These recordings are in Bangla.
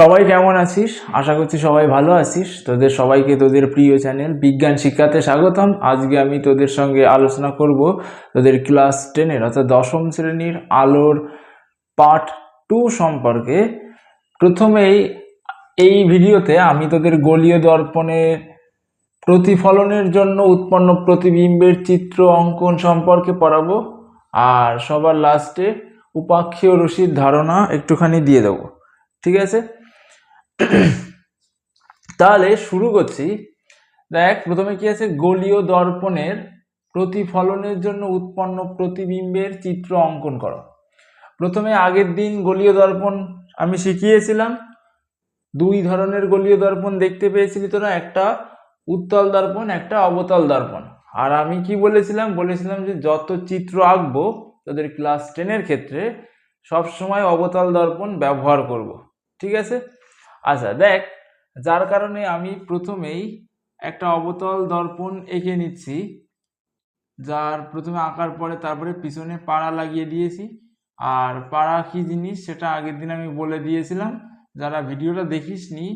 সবাই কেমন আছিস? আশা করছি সবাই ভালো আছিস। তোদের সবাইকে তোদের প্রিয় চ্যানেল বিজ্ঞান শিক্ষাতে স্বাগতম। আজকে আমি তোদের সঙ্গে আলোচনা করব তোদের ক্লাস টেনের অর্থাৎ দশম শ্রেণির আলোর পার্ট টু সম্পর্কে। প্রথমেই এই ভিডিওতে আমি তোদের গলীয় দর্পণের প্রতিফলনের জন্য উৎপন্ন প্রতিবিম্বের চিত্র অঙ্কন সম্পর্কে পড়াবো। আর সবার লাস্টে উপাক্ষীয় রশির ধারণা একটুখানি দিয়ে দেবো। ঠিক আছে? তাহলে শুরু করছি। দেখ, প্রথমে কি আছে? গলীয় দর্পণের প্রতিফলনের জন্য উৎপন্ন প্রতিবিম্বের চিত্র অঙ্কন করো। প্রথমে আগের দিন গলীয় দর্পণ আমি শিখিয়েছিলাম। দুই ধরনের গলীয় দর্পণ দেখতে পেয়েছিলি তোরা, একটা উত্তল দর্পণ, একটা অবতল দর্পণ। আর আমি কি বলেছিলাম? বলেছিলাম যে যত চিত্র আঁকবো, তাদের ক্লাস টেনের ক্ষেত্রে সব সময় অবতল দর্পণ ব্যবহার করব। ঠিক আছে? আচ্ছা দেখ, যার কারণে আমি প্রথমেই একটা অবতল দর্পণ এঁকে নিচ্ছি, যার প্রথমে আঁকার পরে তারপরে পিছনে পাড়া লাগিয়ে দিয়েছি। আর পাড়া কী জিনিস সেটা আগের দিন আমি বলে দিয়েছিলাম, যারা ভিডিওটা দেখিসনি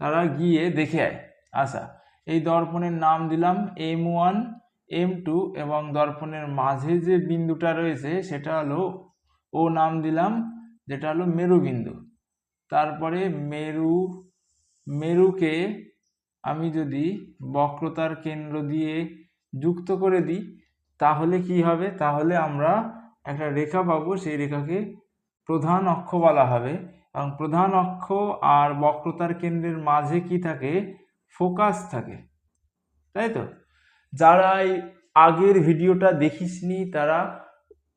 তারা গিয়ে দেখে আয়। আচ্ছা এই দর্পণের নাম দিলাম এম ওয়ান, এম টু এবং দর্পণের মাঝে যে বিন্দুটা রয়েছে সেটা হলো, ও নাম দিলাম, যেটা হলো মেরুবিন্দু। তারপরে মেরু, মেরুকে আমি যদি বক্রতার কেন্দ্র দিয়ে যুক্ত করে দিই, তাহলে কি হবে? তাহলে আমরা একটা রেখা পাবো, সেই রেখাকে প্রধান অক্ষ বলা হবে। এবং প্রধান অক্ষ আর বক্রতার কেন্দ্রের মাঝে কি থাকে? ফোকাস থাকে। তাই তো? যারা এই আগের ভিডিওটা দেখিসনি, তারা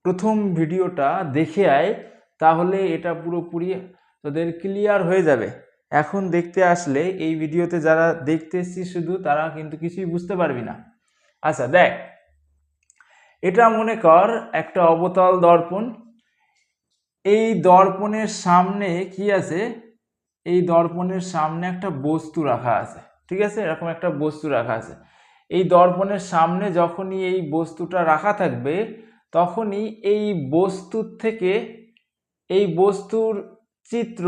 প্রথম ভিডিওটা দেখে আয়। তাহলে এটা পুরোপুরি তোদের ক্লিয়ার হয়ে যাবে। এখন দেখতে আসলে এই ভিডিওতে যারা দেখতে এসছিস শুধু, তারা কিন্তু কিছুই বুঝতে পারবি না। আচ্ছা দেখ। এটা মনে কর একটা অবতল দর্পণ। এই দর্পণের সামনে কি আছে? এই দর্পণের সামনে একটা বস্তু রাখা আছে, ঠিক আছে? এরকম একটা বস্তু রাখা আছে। এই দর্পণের সামনে যখনই এই বস্তুটা রাখা থাকবে, তখনই এই বস্তুর থেকে, এই বস্তুর চিত্র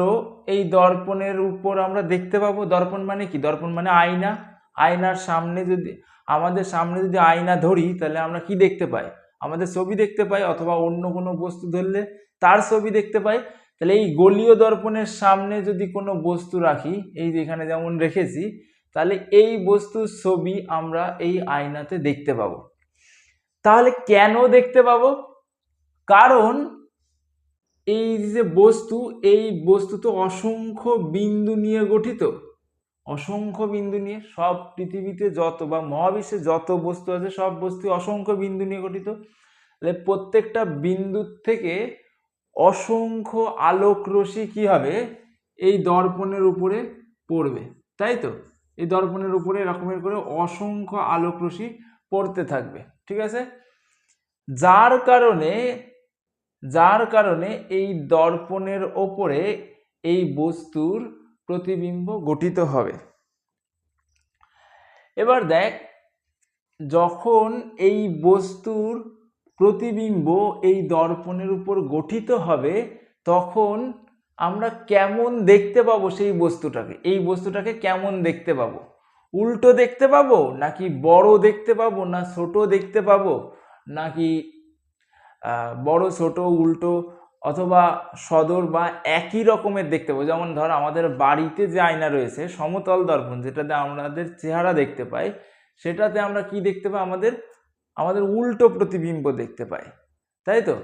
এই দর্পণের উপর আমরা দেখতে পাবো। দর্পণ মানে কি? দর্পণ মানে আয়না। আয়নার সামনে যদি, আমাদের সামনে যদি আয়না ধরি, তাহলে আমরা কি দেখতে পাই? আমাদের ছবি দেখতে পাই অথবা অন্য কোনো বস্তু ধরলে তার ছবি দেখতে পাই। তাহলে এই গলীয় দর্পণের সামনে যদি কোনো বস্তু রাখি, এই যে এখানে যেমন রেখেছি, তাহলে এই বস্তুর ছবি আমরা এই আয়নাতে দেখতে পাবো। তাহলে কেন দেখতে পাবো? কারণ এই যে বস্তু, এই বস্তু তো অসংখ্য বিন্দু নিয়ে গঠিত। অসংখ্য বিন্দু নিয়ে সব পৃথিবীতে যত বা মহাবিশ্বে যত বস্তু আছে, সব বস্তু অসংখ্য বিন্দু নিয়ে গঠিত। তাহলে প্রত্যেকটা বিন্দুর থেকে অসংখ্য আলোক রশ্মি কি হবে? এই দর্পণের উপরে পড়বে, তাই তো? এই দর্পণের উপরে এরকমের করে অসংখ্য আলোক রশ্মি পড়তে থাকবে, ঠিক আছে? যার কারণে যার কারণে এই দর্পণের ওপরে এই বস্তুর প্রতিবিম্ব গঠিত হবে। এবার দেখ, যখন এই বস্তুর প্রতিবিম্ব এই দর্পণের উপর গঠিত হবে, তখন আমরা কেমন দেখতে পাবো সেই বস্তুটাকে? এই বস্তুটাকে কেমন দেখতে পাবো? উল্টো দেখতে পাবো নাকি বড় দেখতে পাবো না ছোট দেখতে পাবো নাকি বড়, ছোট, উল্টো অথবা সদর বা একই রকমের দেখতে পাবো। যেমন ধর, আমাদের বাড়িতে যে আয়না রয়েছে, সমতল দর্পণ, যেটাতে আমাদের চেহারা দেখতে পাই, সেটাতে আমরা কি দেখতে পাই? আমাদের আমাদের উল্টো প্রতিবিম্ব দেখতে পাই। তাই তো?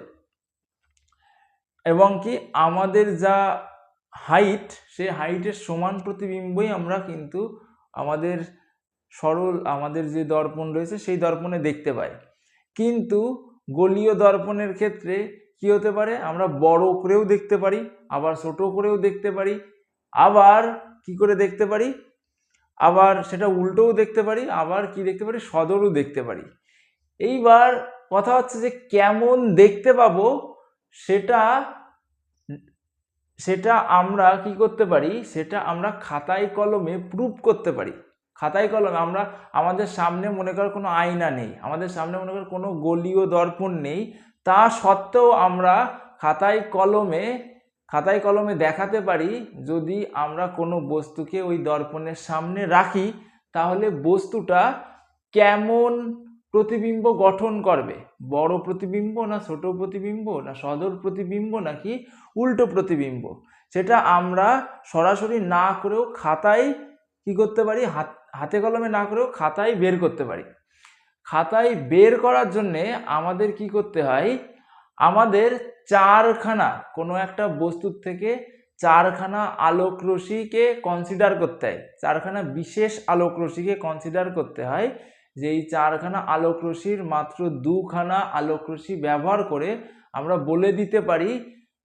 এবং কি আমাদের যা হাইট সেই হাইটের সমান প্রতিবিম্বই আমরা কিন্তু আমাদের সরল, আমাদের যে দর্পণ রয়েছে, সেই দর্পণে দেখতে পাই। কিন্তু গলীয় দর্পণের ক্ষেত্রে কি হতে পারে? আমরা বড় করেও দেখতে পারি, আবার ছোট করেও দেখতে পারি, আবার কি করে দেখতে পারি? আবার সেটা উল্টোও দেখতে পারি, আবার কি দেখতে পারি? সদরও দেখতে পারি। এইবার কথা হচ্ছে যে কেমন দেখতে পাবো সেটা সেটা আমরা কি করতে পারি? সেটা আমরা খাতায় কলমে প্রুফ করতে পারি। খাতায় কলমে আমরা আমাদের সামনে মনে কর কোনো আয়না নেই, আমাদের সামনে মনে কর কোনো গলীয় দর্পণ নেই, তা সত্ত্বেও আমরা খাতায় কলমে খাতায় কলমে দেখাতে পারি যদি আমরা কোনো বস্তুকে ওই দর্পণের সামনে রাখি, তাহলে বস্তুটা কেমন প্রতিবিম্ব গঠন করবে? বড় প্রতিবিম্ব না ছোট প্রতিবিম্ব না সদর প্রতিবিম্ব নাকি উল্টো প্রতিবিম্ব? সেটা আমরা সরাসরি না করেও খাতায় কি করতে পারি? হাত হাতে কলমে না করেও খাতায় বের করতে পারি। খাতায় বের করার জন্যে আমাদের কি করতে হয়? আমাদের চারখানা, কোনো একটা বস্তুর থেকে চারখানা আলোক রশ্মিকে কনসিডার করতে হয়। চারখানা বিশেষ আলোক রশ্মিকে কনসিডার করতে হয়, যে এই চারখানা আলোক রশ্মির মাত্র দুখানা আলোক রশ্মি ব্যবহার করে আমরা বলে দিতে পারি,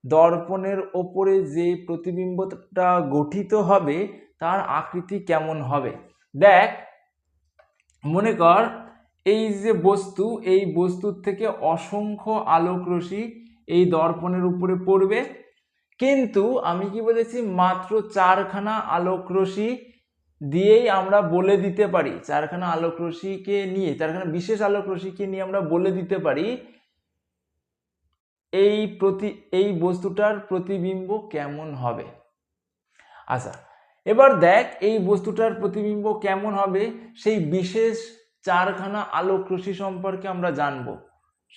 দর্পণের ওপরে যে প্রতিবিম্বটা গঠিত হবে, তার আকৃতি কেমন হবে? দেখ, মনে কর এই যে বস্তু, এই বস্তুর থেকে অসংখ্য আলোক রশ্মি এই দর্পণের উপরে পড়বে। কিন্তু আমি কি বলেছি, মাত্র চারখানা আলোক রশ্মি দিয়েই আমরা বলে দিতে পারি। চারখানা আলোক রশ্মিকে নিয়ে, চারখানা বিশেষ আলোক রশ্মিকে নিয়ে আমরা বলে দিতে পারি, এই প্রতি, এই বস্তুটার প্রতিবিম্ব কেমন হবে? আচ্ছা এবার দেখ এই বস্তুটার প্রতিবিম্ব কেমন হবে, সেই বিশেষ চারখানা আলোক রশ্মি সম্পর্কে আমরা জানব।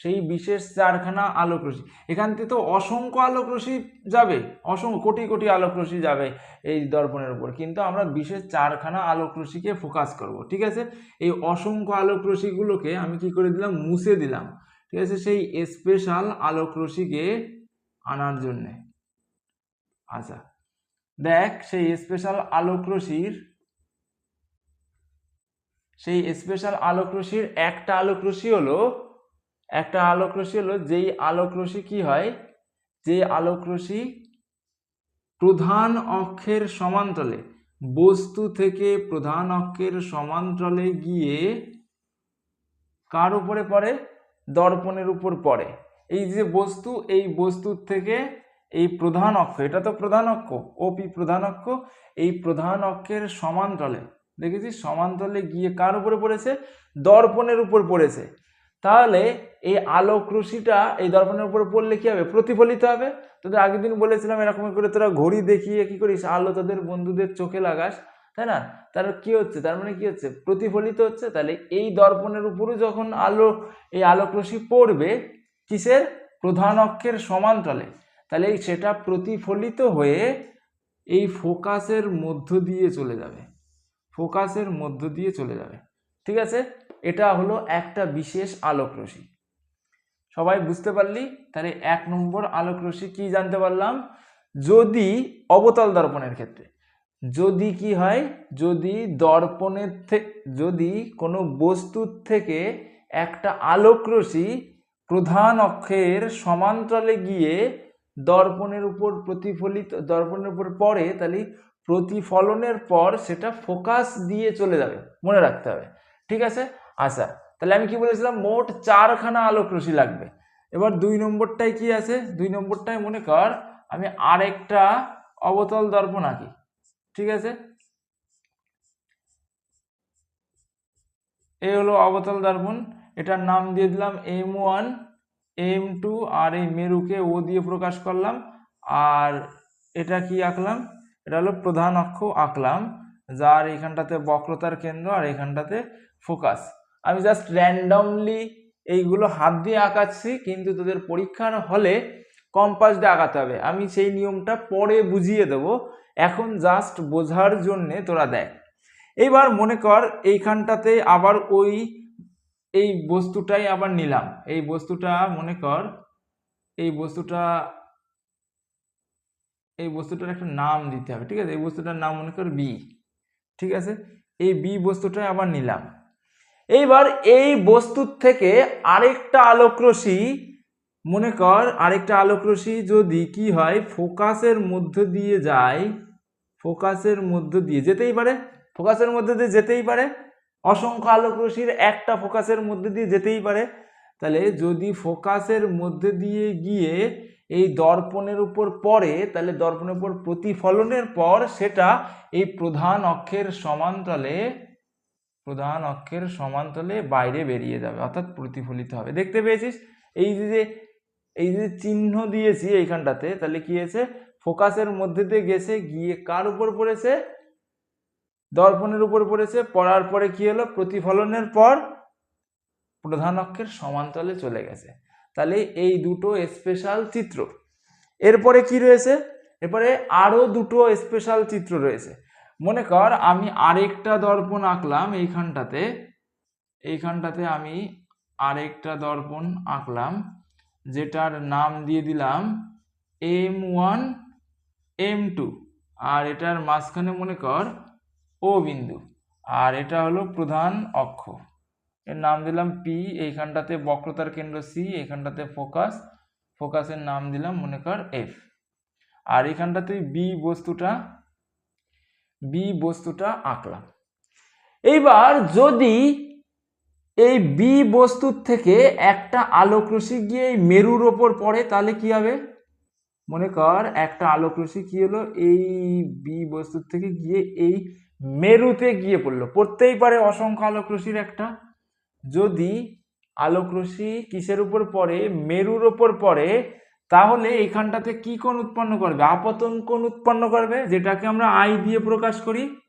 সেই বিশেষ চারখানা আলোক রশ্মি। এখান থেকে তো অসংখ্য আলোক রশ্মি যাবে, অসংখ্য কোটি কোটি আলোক রশ্মি যাবে এই দর্পণের উপর। কিন্তু আমরা বিশেষ চারখানা আলোক রশ্মিকে ফোকাস করব, ঠিক আছে? এই অসংখ্য আলোক রশ্মিগুলোকে আমি কি করে দিলাম? মুছে দিলাম, ঠিক আছে? সেই স্পেশাল আলোক রশ্মিকে আনার জন্যে। আচ্ছা। দেখ, সেই স্পেশাল আলোক রশ্মির, সেই স্পেশাল আলোক রশ্মির একটা আলোক রশ্মি হলো, একটা আলোক রশ্মি হলো যেই আলোক রশ্মি কি হয়? যে আলোক রশ্মি প্রধান অক্ষের সমান্তরালে, বস্তু থেকে প্রধান অক্ষের সমান্তরালে গিয়ে কার উপরে পড়ে? দর্পণের উপর পড়ে। এই যে বস্তু, এই বস্তুর থেকে এই প্রধান অক্ষ, এটা তো প্রধান অক্ষ ওপি প্রধান অক্ষ, এই প্রধান অক্ষের সমান্তরালে দেখেছিস? সমান্তরালে গিয়ে কার উপরে পড়েছে? দর্পণের উপর পড়েছে। তাহলে এই আলোক রশ্মিটা এই দর্পণের উপর পড়লে কি হবে? প্রতিফলিত হবে। তোদের আগের দিন বলেছিলাম এরকম করে তোরা ঘড়ি দেখিয়ে কি করিস? আলো তোদের বন্ধুদের চোখে লাগাস, তাই না? তার কি হচ্ছে? তার মানে কি হচ্ছে? প্রতিফলিত হচ্ছে। তাহলে এই দর্পণের উপরে যখন আলো, এই আলোক রশ্মি পড়বে, কিসের? প্রধান অক্ষের সমান্তরালে তাহলে এই সেটা প্রতিফলিত হয়ে এই ফোকাসের মধ্য দিয়ে চলে যাবে। ফোকাসের মধ্য দিয়ে চলে যাবে। ঠিক আছে? এটা হলো একটা বিশেষ আলোক রশ্মি। সবাই বুঝতে পারলি? তাহলে এক নম্বর আলোক রশ্মি কি জানতে পারলাম? যদি অবতল দর্পণের ক্ষেত্রে। যদি কি হয়? যদি দর্পণের যদি কোনো বস্তুর থেকে একটা আলোক রশ্মি প্রধান অক্ষের সমান্তরালে গিয়ে দর্পণের উপর প্রতিফলিত, দর্পণের উপর পড়ে, তাহলে প্রতিফলনের পর সেটা ফোকাস দিয়ে চলে যাবে, মনে রাখতে হবে, ঠিক আছে? আচ্ছা তাহলে আমি কি বলেছিলাম? মোট চারখানা আলোক রশ্মি লাগবে। এবার দুই নম্বরটায় কি আছে? দুই নম্বরটায় মনে কর, আমি আরেকটা অবতল দর্পণ আঁকি, ঠিক আছে? এই হলো অবতল দর্পণ, এটার নাম দিয়ে দিলাম এম ওয়ান এম টু আর এই মেরুকে ও দিয়ে প্রকাশ করলাম। আর এটা কি আঁকলাম? এটা হলো প্রধান অক্ষ আঁকলাম, যার এখানটাতে বক্রতার কেন্দ্র আর এখানটাতে ফোকাস। আমি জাস্ট র্যান্ডমলি এইগুলো হাত দিয়ে আঁকাচ্ছি, কিন্তু তোদের পরীক্ষার হলে কম্পাস দিয়ে আঁকাতে হবে। আমি সেই নিয়মটা পরে বুঝিয়ে দেব। এখন জাস্ট বোঝার জন্যে তোরা দেখ। এইবার মনে কর, এইখানটাতে আবার ওই এই বস্তুটাই আবার নিলাম। এই বস্তুটা, মনে কর, এই বস্তুটা, এই বস্তুটার একটা নাম দিতে হবে, ঠিক আছে? এই বস্তুটার নাম মনে কর বি ঠিক আছে? এই বি বস্তুটাই আবার নিলাম। এইবার এই বস্তুর থেকে আরেকটা আলোক রশ্মি, মনে কর, আরেকটা আলোক রশ্মি যদি কি হয়, ফোকাসের মধ্য দিয়ে যায়, ফোকাসের মধ্য দিয়ে যেতেই পারে, ফোকাসের মধ্যে দিয়ে যেতেই পারে অসংখ্য আলোক রশ্মির একটা ফোকাসের মধ্যে দিয়ে যেতেই পারে। তাহলে যদি ফোকাসের মধ্যে দিয়ে গিয়ে এই দর্পণের উপর পড়ে, তাহলে দর্পণের উপর প্রতিফলনের পর সেটা এই প্রধান অক্ষের সমান্তরালে, প্রধান অক্ষের সমান্তরালে বাইরে বেরিয়ে যাবে, অর্থাৎ প্রতিফলিত হবে। দেখতে পেয়েছিস? এই যে এই যে চিহ্ন দিয়েছি এইখানটাতে, তাহলে কি হয়েছে? ফোকাসের মধ্যে দিয়ে গেছে, গিয়ে কার উপর পড়েছে? দর্পণের উপর পড়েছে, পড়ার পরে কি হলো? প্রতিফলনের পর প্রধান অক্ষের সমান্তলে চলে গেছে। তাহলে এই দুটো স্পেশাল চিত্র। এরপরে কি রয়েছে? এরপরে আরও দুটো স্পেশাল চিত্র রয়েছে। মনে কর, আমি আরেকটা দর্পণ আঁকলাম এইখানটাতে। এইখানটাতে আমি আরেকটা দর্পণ আঁকলাম, যেটার নাম দিয়ে দিলাম এম ওয়ান এম টু আর এটার মাঝখানে মনে কর ও বিন্দু। আর এটা হলো প্রধান অক্ষ। এর নাম দিলাম পি এইখানটাতে বক্রতার কেন্দ্র সি এইখানটাতে ফোকাস। ফোকাসের নাম দিলাম, মনে কর এফ আর এখানটাতে বি বস্তুটা বি বস্তুটা আঁকলাম। এইবার যদি এই বি বস্তুর থেকে একটা আলোক রশ্মি গিয়ে এই মেরুর ওপর পড়ে, তাহলে কি হবে? মনে কর, একটা আলোক রশ্মি কি হলো? এই বি বস্তুর থেকে গিয়ে এই মেরুতে গিয়ে পড়ল। পড়তেই পারে অসংখ্য আলোক রশ্মির একটা। যদি আলোক রশ্মি কিসের উপর পড়ে? মেরুর ওপর পড়ে, তাহলে এখানটাতে কি কোণ উৎপন্ন করবে? আপতন কোণ উৎপন্ন করবে, যেটাকে আমরা আই দিয়ে প্রকাশ করি।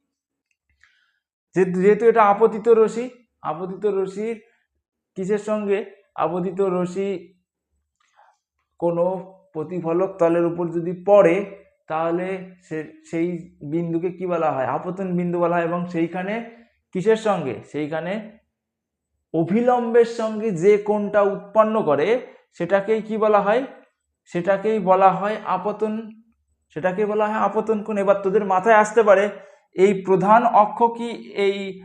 যেহেতু যেহেতু এটা আপতিত রশ্মি, আপতিত রশ্মির কিসের সঙ্গে? আপতিত রশ্মি কোনো প্রতিফলক তলের উপর যদি পড়ে তাহলে সে, সেই বিন্দুকে কি বলা হয়? আপতন বিন্দু বলা হয় এবং সেইখানে কিসের সঙ্গে? সেইখানে অভিলম্বের সঙ্গে যে কোণটা উৎপন্ন করে, সেটাকেই কি বলা হয়? সেটাকেই বলা হয় আপতন, সেটাকেই বলা হয় আপতন কোণ। এবার তোদের মাথায় আসতে পারে, এই প্রধান অক্ষ কি এই,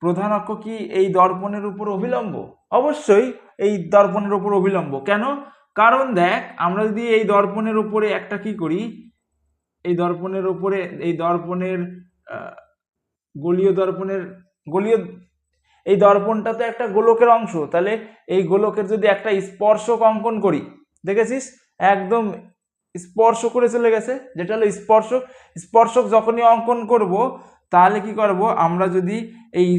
প্রধান অক্ষ কি এই দর্পণের উপর অভিলম্ব? অবশ্যই এই দর্পণের উপর অভিলম্ব। কেন? কারণ দেখ, আমরা যদি এই দর্পণের উপরে একটা কি করি? এই দর্পণের উপরে, এই দর্পণের গোলীয় দর্পণের, গোলীয়, এই দর্পণটা তো একটা গোলকের অংশ। তাহলে এই গোলকের যদি একটা স্পর্শক অঙ্কন করি, দেখেছিস? একদম স্পর্শ করে চলে গেছে, যেটা হলো স্পর্শক। স্পর্শক যখনই অঙ্কন করব, তাহলে কি করব? আমরা যদি এই,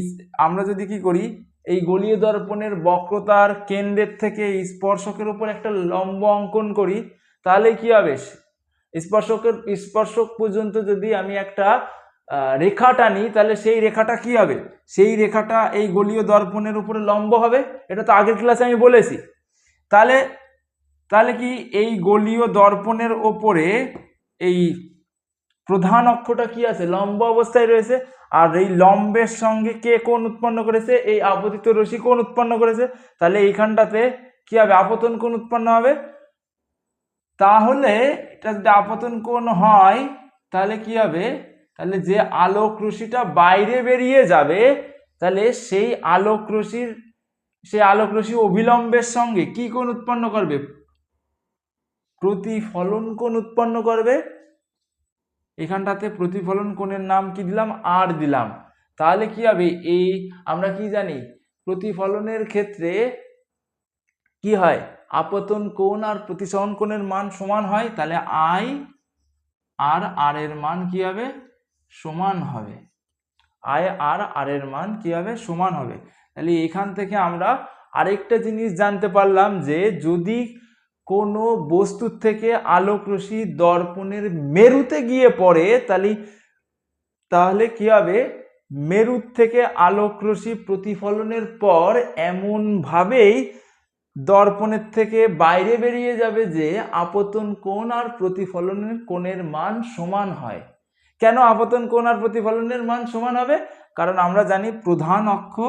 আমরা যদি কি করি? এই গলীয় দর্পণের বক্রতার কেন্দ্রের থেকে স্পর্শকের উপর একটা লম্ব অঙ্কন করি, তাহলে কি হবে? স্পর্শকের স্পর্শক পর্যন্ত যদি আমি একটা আহ, রেখা টানি তাহলে সেই রেখাটা কি হবে? সেই রেখাটা এই গলীয় দর্পণের উপরে লম্ব হবে? এটা তো আগের ক্লাসে আমি বলেছি। তাহলে তাহলে কি এই গলীয় দর্পণের ওপরে এই প্রধান অক্ষটা কি আছে? লম্ব অবস্থায় রয়েছে। আর এই লম্বের সঙ্গে কে কোন উৎপন্ন করেছে? এই আপতিত রশ্মি কোন উৎপন্ন করেছে? তাহলে এইখানটাতে কি হবে? আপতন কোন উৎপন্ন হবে। তাহলে এটা যদি আপতন কোণ হয়, তাহলে কি হবে? তাহলে যে আলোক রশ্মিটা বাইরে বেরিয়ে যাবে, তাহলে সেই আলোক রশ্মির, সেই আলোক রশ্মি অবিলম্বের সঙ্গে কি কোণ উৎপন্ন করবে? প্রতিফলন কোণ উৎপন্ন করবে। এখানটাতে প্রতিফলন কোণের নাম কি দিলাম? আর দিলাম। তাহলে কি হবে? এই আমরা কি জানি? প্রতিফলনের ক্ষেত্রে কি হয়? আপতন কোণ আর প্রতিসরণ কোণের মান সমান হয়, তাহলে আই আর আর এর মান কি হবে? সমান হবে। আই আর আর এর মান কি হবে? সমান হবে। তাহলে এখান থেকে আমরা আরেকটা জিনিস জানতে পারলাম যে যদি কোনো বস্তুর থেকে আলোক রশ্মি দর্পণের মেরুতে গিয়ে পড়ে, তাহলে তাহলে কি হবে? মেরুর থেকে আলোক রশ্মি প্রতিফলনের পর এমনভাবেই দর্পণের থেকে বাইরে বেরিয়ে যাবে যে আপতন কোণ আর প্রতিফলনের কোণের মান সমান হয়। কেন আপতন কোণ আর প্রতিফলনের মান সমান হবে? কারণ আমরা জানি প্রধান অক্ষ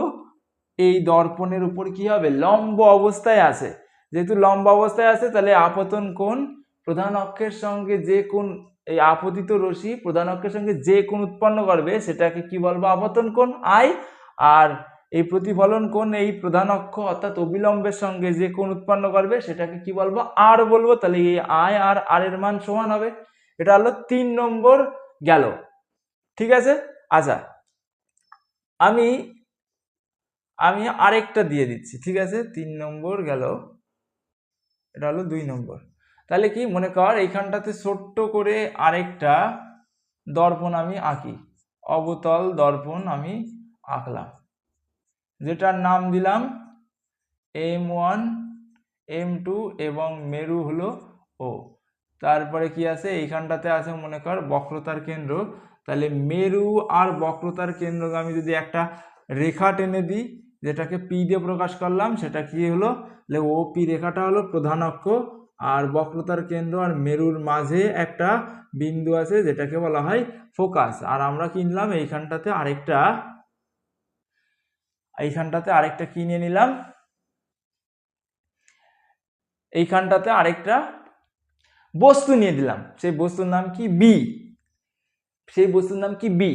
এই দর্পণের উপর কি হবে? লম্ব অবস্থায় আছে। যেহেতু লম্ব অবস্থায় আছে, তাহলে আপতন কোণ প্রধান অক্ষের সঙ্গে যে কোন এই আপতিত রশ্মি প্রধান অক্ষের সঙ্গে যে কোন উৎপন্ন করবে, সেটাকে কি বলব? আপতন কোণ, আই, আর এই প্রতিফলন কোণ এই প্রধান অক্ষ অর্থাৎ অবিলম্বের সঙ্গে যে কোণ উৎপন্ন করবে সেটাকে কি বলব? আর বলব। তাহলে এই আয় আর আর এর মান সমান হবে। এটা হলো তিন নম্বর গেল। ঠিক আছে? আচ্ছা। আমি আমি আরেকটা দিয়ে দিচ্ছি। ঠিক আছে? তিন নম্বর গেল। এটা হলো দুই নম্বর। তাহলে কি? মনে কর, এইখানটাতে ছোট্ট করে আরেকটা দর্পণ আমি আঁকি। অবতল দর্পণ আমি আঁকলাম। যেটার নাম দিলাম এম ওয়ান এম টু এবং মেরু হলো ও তারপরে কি আছে? এইখানটাতে আছে, মনে কর, বক্রতার কেন্দ্র। তাহলে মেরু আর বক্রতার কেন্দ্রকে আমি যদি একটা রেখা টেনে দিই, যেটাকে পি দিয়ে প্রকাশ করলাম, সেটা কি হলো? তাহলে ও পি রেখাটা হলো প্রধান অক্ষ, আর বক্রতার কেন্দ্র আর মেরুর মাঝে একটা বিন্দু আছে, যেটাকে বলা হয় ফোকাস। আর আমরা কিনলাম এইখানটাতে আরেকটা এইখানটাতে আরেকটা কিনে নিলাম? এইখানটাতে আরেকটা বস্তু নিয়ে দিলাম। সেই বস্তুর নাম কি? বি সেই বস্তুর নাম কি? বি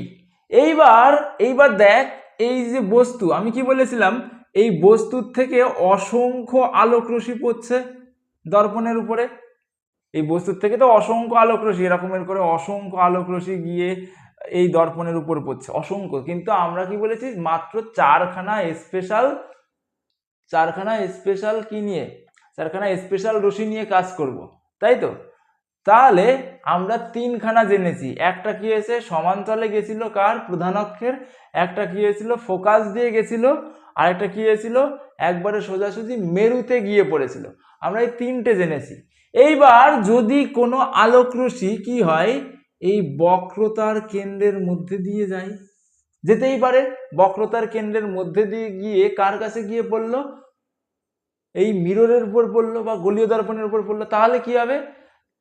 এইবার এইবার দেখ, এই যে বস্তু, আমি কি বলেছিলাম? এই বস্তুর থেকে অসংখ্য আলোক রশ্মি পড়ছে দর্পণের উপরে। এই বস্তুর থেকে তো অসংখ্য আলোক রশ্মি এরকমের করে অসংখ্য আলোক রশ্মি গিয়ে এই দর্পণের উপর পড়ছে, অসংখ্য। কিন্তু আমরা কি বলেছি, মাত্র চারখানা স্পেশাল চারখানা স্পেশাল কি নিয়ে? চারখানা স্পেশাল রশ্মি নিয়ে কাজ করব, তাই তো? তাহলে আমরা তিনখানা জেনেছি, একটা কি হয়েছে সমান্তলে গেছিল কার? প্রধান অক্ষের, একটা কি হয়েছিল, ফোকাস দিয়ে গেছিল, আরেকটা কি হয়েছিল, একবারে সোজাসুজি মেরুতে গিয়ে পড়েছিল। আমরা এই তিনটে জেনেছি। এইবার যদি কোনো আলোক কি হয়? এই বক্রতার কেন্দ্রের মধ্যে দিয়ে যায়। যেতেই পারে, বক্রতার কেন্দ্রের মধ্যে দিয়ে গিয়ে কার কাছে গিয়ে পড়ল? এই মিররের উপর পড়ল বা গলীয় দর্পণের উপর পড়ল। তাহলে কি হবে?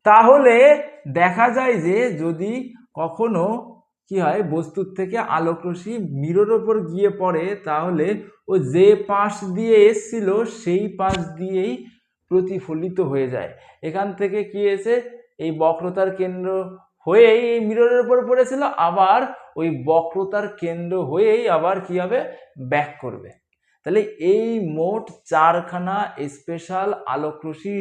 তাহলে দেখা যায় যে যদি কখনো কি হয়, বস্তুর থেকে আলোক রশ্মি মিরর ওপর গিয়ে পড়ে, তাহলে ও যে পাশ দিয়ে এসছিল, সেই পাশ দিয়েই প্রতিফলিত হয়ে যায়। এখান থেকে কি এসে এই বক্রতার কেন্দ্র হয়েই এই মিররের উপর পড়েছিল, আবার ওই বক্রতার কেন্দ্র হয়েই আবার কি হবে? ব্যাক করবে। তাহলে এই মোট চারখানা স্পেশাল আলোক রশ্মি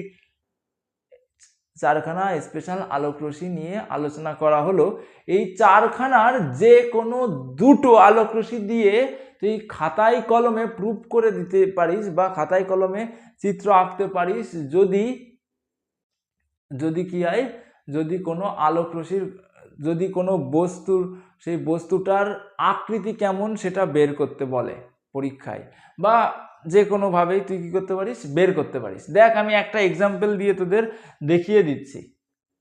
চারখানা স্পেশাল আলোক রশ্মি নিয়ে আলোচনা করা হলো। এই চারখানার যে কোনো দুটো আলোক রশ্মি দিয়ে তুই খাতায় কলমে প্রুফ করে দিতে পারিস বা খাতায় কলমে চিত্র আঁকতে পারিস। যদি যদি কি হয়, যদি কোনো আলোক রশ্মির, যদি কোনো বস্তুর, সেই বস্তুটার আকৃতি কেমন সেটা বের করতে বলে পরীক্ষায়। বা যে কোনোভাবেই তুই কী করতে পারিস? বের করতে পারিস। দেখ, আমি একটা এক্সাম্পল দিয়ে তোদের দেখিয়ে দিচ্ছি।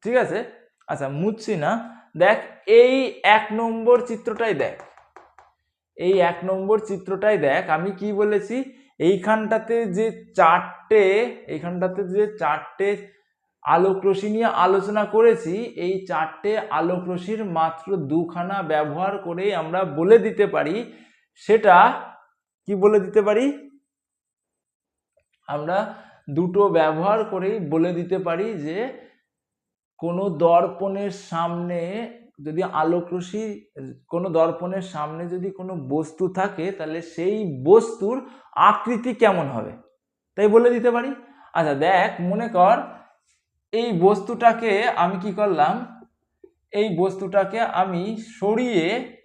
ঠিক আছে? আচ্ছা মুচ্ছি না। দেখ, এই এক নম্বর চিত্রটাই দেখ। এই এক নম্বর চিত্রটাই দেখ। আমি কি বলেছি? এইখানটাতে যে চারটে, এইখানটাতে যে চারটে আলোক রশ্মি নিয়ে আলোচনা করেছি, এই চারটে আলোক রশ্মির মাত্র দুখানা ব্যবহার করে আমরা বলে দিতে পারি। সেটা কি বলে দিতে পারি? দুটো ব্যবহার করেই বলে দিতে পারি যে কোনো দর্পণের সামনে যদি আলোক রশ্মি, কোনো দর্পণের সামনে যদি কোনো বস্তু থাকে, তাহলে সেই বস্তুর আকৃতি কেমন হবে? তাই বলে দিতে পারি? আচ্ছা দেখ, মনে কর এই বস্তুটাকে আমি কি করলাম? এই বস্তুটাকে আমি সরিয়ে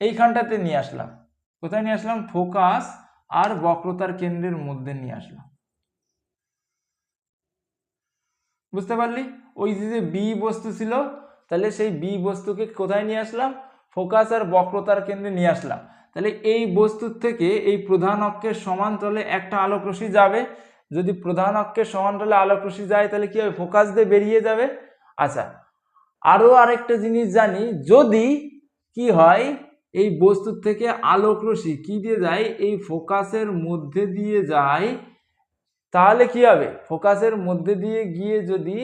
এইখানটাতে নিয়ে আসলাম। কোথায় নিয়ে আসলাম? ফোকাস আর বক্রতার কেন্দ্রের মধ্যে নিয়ে আসলাম। বুঝতে পারলি? ওই যে বি বস্তু ছিল, তাহলে সেই বি বস্তুকে কোথায় নিয়ে আসলাম? ফোকাস আর বক্রতার কেন্দ্রে নিয়ে আসলাম। তাহলে এই বস্তুর থেকে এই প্রধান অক্ষের সমান্তলে একটা আলোক যাবে। যদি প্রধান অক্ষের সমান্তলে আলোক যায়, তাহলে কি হবে? ফোকাস দিয়ে বেরিয়ে যাবে। আচ্ছা আরও আরেকটা জিনিস জানি। যদি কি হয়, এই বস্তুর থেকে আলোক কি দিয়ে যায়? এই ফোকাসের মধ্যে দিয়ে যায় তাহলে কি হবে? ফোকাসের মধ্যে দিয়ে গিয়ে যদি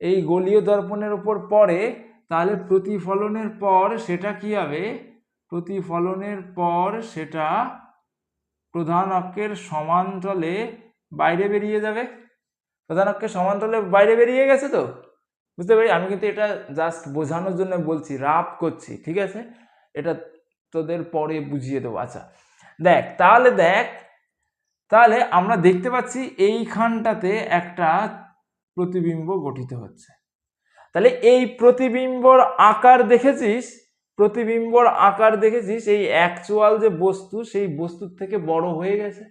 এই গলীয় দর্পণের উপর পড়ে, তাহলে প্রতিফলনের পর সেটা কি হবে? প্রতিফলনের পর সেটা প্রধান অক্ষের সমান্তলে বাইরে বেরিয়ে যাবে। প্রধান অক্ষের সমান্তলে বাইরে বেরিয়ে গেছে তো? বুঝতে পারি? আমি কিন্তু এটা জাস্ট বোঝানোর জন্য বলছি রাপ করছি, ঠিক আছে? এটা তোদের পরে বুঝিয়ে দেবো। আচ্ছা দেখ, তাহলে দেখ তাহলে আমরা দেখতে পাচ্ছি এইখানটাতে একটা প্রতিবিম্ব গঠিত হচ্ছে। তাহলে এই প্রতিবিম্বর আকার দেখেছিস? প্রতিবিম্বর আকার দেখেছিস? এই অ্যাকচুয়াল যে বস্তু, সেই বস্তুর থেকে বড় হয়ে গেছে।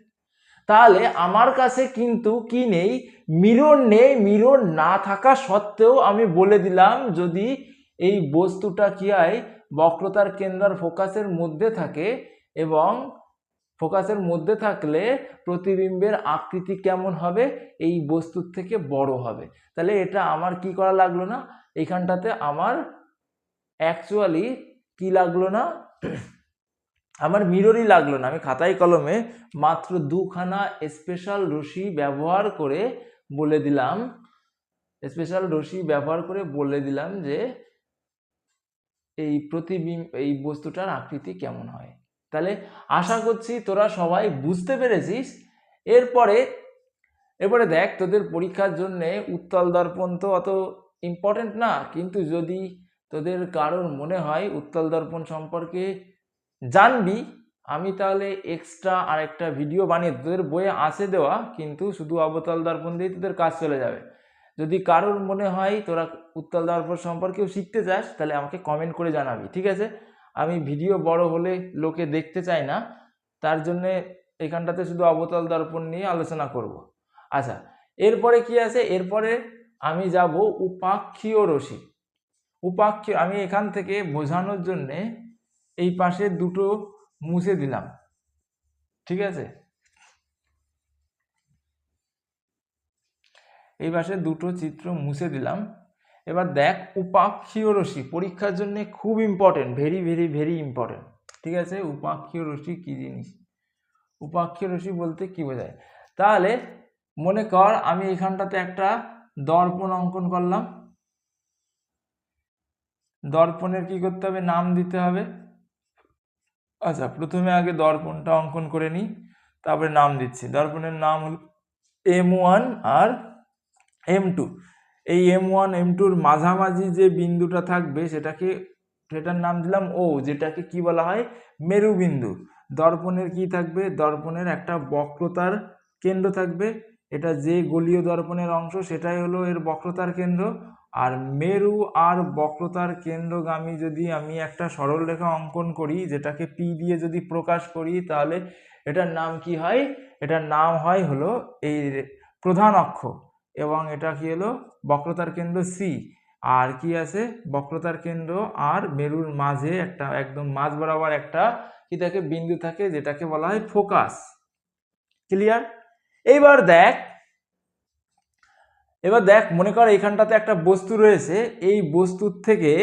তাহলে আমার কাছে কিন্তু কি নেই? মিরর নেই। মিরর না থাকা সত্ত্বেও আমি বলে দিলাম, যদি এই বস্তুটা কি হয়? বক্রতার কেন্দ্র ফোকাসের মধ্যে থাকে এবং ফোকাসের মধ্যে থাকলে প্রতিবিম্বের আকৃতি কেমন হবে? এই বস্তুর থেকে বড় হবে। তাহলে এটা আমার কি করা লাগল না? এইখানটাতে আমার অ্যাকচুয়ালি কি লাগল না? আমার মিররই লাগল না। আমি খাতায় কলমে মাত্র দুখানা স্পেশাল রশি ব্যবহার করে বলে দিলাম। স্পেশাল রশি ব্যবহার করে বলে দিলাম যে এই প্রতিবিম্ব, এই বস্তুটার আকৃতি কেমন হয়। তাহলে আশা করছি তোরা সবাই বুঝতে পেরেছিস। এরপরে এরপরে দেখ তোদের পরীক্ষার জন্য উত্তল দর্পণ তো অত ইম্পর্টেন্ট না, কিন্তু যদি তোদের কারোর মনে হয় উত্তল দর্পণ সম্পর্কে জানবি, আমি তাহলে এক্সট্রা আরেকটা ভিডিও বানিয়ে তোদের বইয়ে আসে দেওয়া, কিন্তু শুধু অবতল দর্পণ দিয়ে তোদের কাজ চলে যাবে। যদি কারোর মনে হয় তোরা উত্তল দর্পণ সম্পর্কেও শিখতে চাস, তাহলে আমাকে কমেন্ট করে জানাবি, ঠিক আছে? আমি ভিডিও বড় হলে লোকে দেখতে চায় না, তার জন্যে এখানটাতে শুধু অবতল দর্পণ নিয়ে আলোচনা করব। আচ্ছা এরপরে কি আছে? এরপরে আমি যাব উপাক্ষীয় রশি উপাক্ষীয়, আমি এখান থেকে বোঝানোর জন্যে এই পাশে দুটো মুছে দিলাম। ঠিক আছে? এই পাশে দুটো চিত্র মুছে দিলাম। এবার দেখ উপাক্ষীয় রশ্মি পরীক্ষার জন্য খুব important very very very important ঠিক আছে? উপাক্ষীয় রশ্মি কী জিনিস? উপাক্ষীয় রশ্মি বলতে কি বোঝায়? তাহলে মনে কর আমি এখানটাতে একটা দর্পণ অঙ্কন করলাম। দর্পণের কি করতে হবে? নাম দিতে হবে। আচ্ছা প্রথমে আগে দর্পণটা অঙ্কন করে নিই, তারপরে নাম দিচ্ছি। দর্পণের নাম হল এম ওয়ান আর এম টু এই এম ওয়ান এম টুর মাঝামাঝি যে বিন্দুটা থাকবে, সেটাকে, সেটার নাম দিলাম ও যেটাকে কি বলা হয়? মেরু বিন্দু দর্পণের কি থাকবে? দর্পণের একটা বক্রতার কেন্দ্র থাকবে। এটা যে গলীয় দর্পণের অংশ, সেটাই হলো এর বক্রতার কেন্দ্র। আর মেরু আর বক্রতার কেন্দ্রগামী যদি আমি একটা সরল রেখা অঙ্কন করি, যেটাকে পি দিয়ে যদি প্রকাশ করি, তাহলে এটার নাম কি হয়? এটার নাম হয় হলো এই প্রধান অক্ষ। এবং এটা কি হলো? বক্রতার কেন্দ্র সি আর কি আছে? বক্রতার কেন্দ্র আর মেরুর মাঝে একটা, একদম মাঝ বরাবর একটা কি থাকে? বিন্দু থাকে যেটাকে বলা হয় ফোকাস। ক্লিয়ার এইবার দেখ। এবার দেখ, মনে কর এইখানটাতে একটা বস্তু রয়েছে। এই বস্তুর থেকে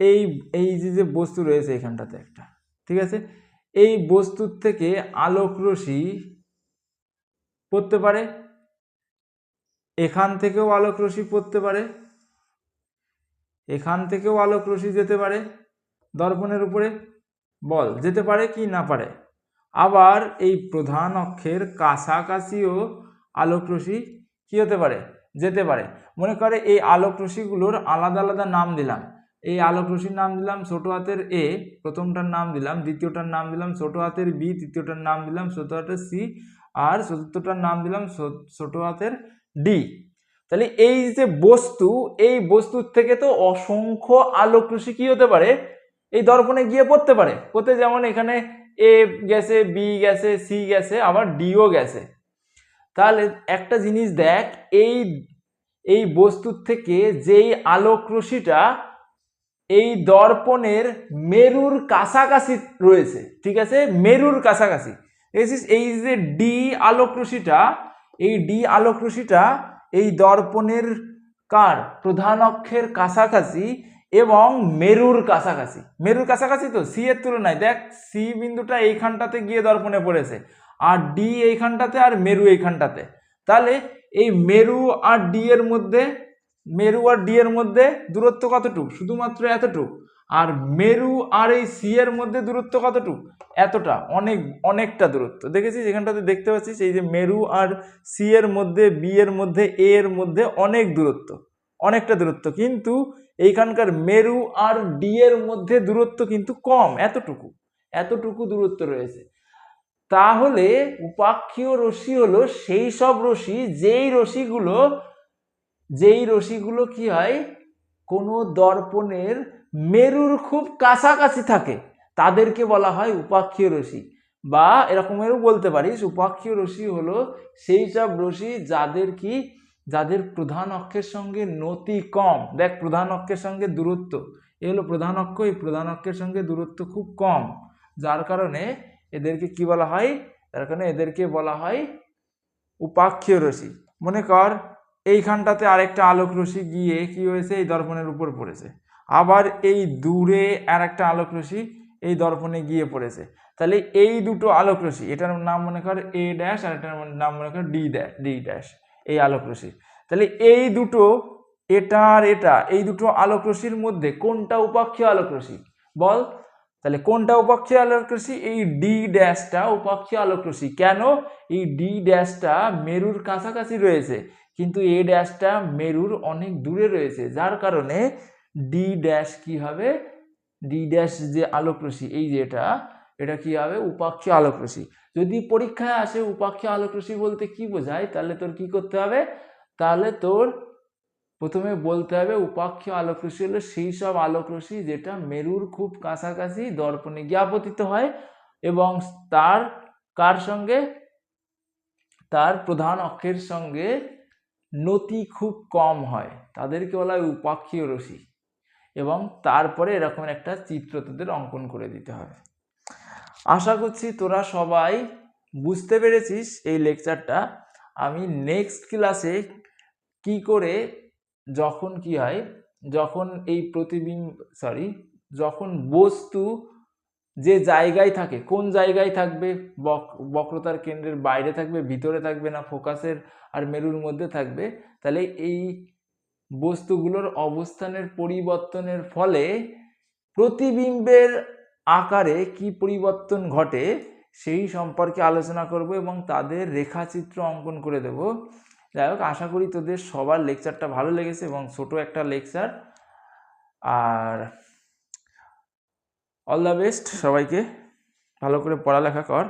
এই এই যে যে বস্তু রয়েছে এখানটাতে একটা, ঠিক আছে? এই বস্তুর থেকে আলোক রশ্মি পড়তে পারে। এখান থেকেও আলোক রশ্মি পড়তে পারে। এখান থেকেও আলোক রশ্মি যেতে পারে দর্পণের উপরে। বল, যেতে পারে কি না পারে। আবার এই প্রধান অক্ষের কাছাকাছিও আলোক রশ্মি কী হতে পারে? যেতে পারে। মনে করে এই আলোক রশ্মিগুলোর আলাদা আলাদা নাম দিলাম। এই আলোক রশ্মির নাম দিলাম ছোটো হাতের এ, প্রথমটার নাম দিলাম, দ্বিতীয়টার নাম দিলাম ছোটো হাতের বি, তৃতীয়টার নাম দিলাম ছোটো হাতের সি, আর চতুর্থটার নাম দিলাম ছোটো হাতের ডি তাহলে এই যে বস্তু, এই বস্তুর থেকে তো অসংখ্য আলোক রশ্মি কী হতে পারে? এই দর্পণে গিয়ে পড়তে পারে। পড়তে যেমন এখানে এ গেছে বি গেছে সি গেছে, আবার ডিও গেছে। তাহলে একটা জিনিস দেখ, এই এই বস্তুর থেকে যেই আলোক রশ্মিটা এই দর্পণের মেরুর কাছাকাছি রয়েছে, ঠিক আছে? মেরুর কাছাকাছি। এই যে ডি আলোক রশ্মিটা এই ডি আলোক এই দর্পণের কার? প্রধান অক্ষের কাছাকাছি এবং মেরুর কাছাকাছি। মেরুর কাছাকাছি তো? সি এর তুলনায়। দেখ সি বিন্দুটা এইখানটাতে গিয়ে দর্পণে পড়েছে আর ডি এইখানটাতে আর মেরু এইখানটাতে। তাহলে এই মেরু আর ডি এর মধ্যে, মেরু আর ডি এর মধ্যে দূরত্ব কতটুক? শুধুমাত্র এতটুক। আর মেরু আর এই সি এর মধ্যে দূরত্ব কতটুক? এতটা, অনেক, অনেকটা দূরত্ব। দেখেছিস? এখানটাতে দেখতে পাচ্ছিস, এই যে মেরু আর সি এর মধ্যে বি এর মধ্যে এ এর মধ্যে অনেক দূরত্ব, অনেকটা দূরত্ব। কিন্তু এইখানকার মেরু আর ডি এর মধ্যে দূরত্ব কিন্তু কম, এতটুকু এতটুকু দূরত্ব রয়েছে। তাহলে উপাক্ষীয় রশ্মি হলো সেই সব রশ্মি, যেই রশ্মিগুলো যেই রশ্মিগুলো কি হয়? কোনো দর্পণের মেরুর খুব কাছাকাছি থাকে। তাদেরকে বলা হয় উপাক্ষীয় রশ্মি। বা এরকমেরও বলতে পারিস, উপাক্ষীয় রশ্মি হলো সেই সব রশ্মি যাদের কি, যাদের প্রধান অক্ষের সঙ্গে নতি কম। দেখ, প্রধান অক্ষের সঙ্গে দূরত্ব। এ হলো প্রধান অক্ষ, এই প্রধান অক্ষের সঙ্গে দূরত্ব খুব কম। যার কারণে এদেরকে কি বলা হয় তার কারণে এদেরকে বলা হয় উপাক্ষীয় রশ্মি। মনে কর, এইখানটাতে আরেকটা আলোক রশ্মি গিয়ে কি হয়েছে, এই দর্পণের উপর পড়েছে। আবার এই দূরে আর একটা আলোক রশ্মি এই দর্পণে গিয়ে পড়েছে। তাহলে এই দুটো আলোক রশ্মি, এটার নাম মনে কর এ ড্যাশ আর এটার নাম মনে কর ডি ড্যাশ ডি ড্যাশ এই আলোক রশ্মি। তাহলে এই দুটো, এটা আর এটা, এই দুটো আলোক রশ্মির মধ্যে কোনটা উপাক্ষীয় আলোক রশ্মি? বল। তাহলে কোনটা উপাক্ষীয় আলোক রশ্মি? এই ডি ড্যাশটা উপাক্ষীয় আলোক রশ্মি। কেন? এই ডি ড্যাশটা মেরুর কাছাকাছি রয়েছে, কিন্তু এ ড্যাশটা মেরুর অনেক দূরে রয়েছে। যার কারণে ডি ড্যাশ কি হবে? ডি ড্যাশ যে আলোক এই যে এটা কি হবে? উপাক্ষীয় আলোক যদি পরীক্ষায় আসে উপাক্ষীয় আলোক বলতে কি বোঝায়? তাহলে তোর কি করতে হবে? তাহলে তোর প্রথমে বলতে হবে উপাক্ষীয় আলোক রশ্মি হলো সেই সব আলোক যেটা মেরুর খুব কাছাকাছি দর্পণে গিয়ে আপতিত হয় এবং তার কার সঙ্গে? তার প্রধান অক্ষের সঙ্গে নতি খুব কম হয়। তাদেরকে বলা হয় উপাক্ষীয় রশ্মি। এবং তারপরে এরকম একটা চিত্র তোদের অঙ্কন করে দিতে হবে। আশা করছি তোরা সবাই বুঝতে পেরেছিস এই লেকচারটা। আমি নেক্সট ক্লাসে কি করে, যখন কি হয়, যখন এই প্রতিবিম্ব সরি যখন বস্তু যে জায়গায় থাকে, কোন জায়গায় থাকবে, বক- বক্রতার কেন্দ্রের বাইরে থাকবে, ভিতরে থাকবে না ফোকাসের আর মেরুর মধ্যে থাকবে, তাহলে এই বস্তুগুলোর অবস্থানের পরিবর্তনের ফলে প্রতিবিম্বের আকারে কি পরিবর্তন ঘটে সেই সম্পর্কে আলোচনা করব এবং তাদের রেখাচিত্র অঙ্কন করে দেব। যাই হোক, আশা করি তোদের সবার লেকচারটা ভালো লেগেছে এবং ছোট একটা লেকচার। আর অল দ্য বেস্ট সবাইকে। ভালো করে পড়ালেখা কর।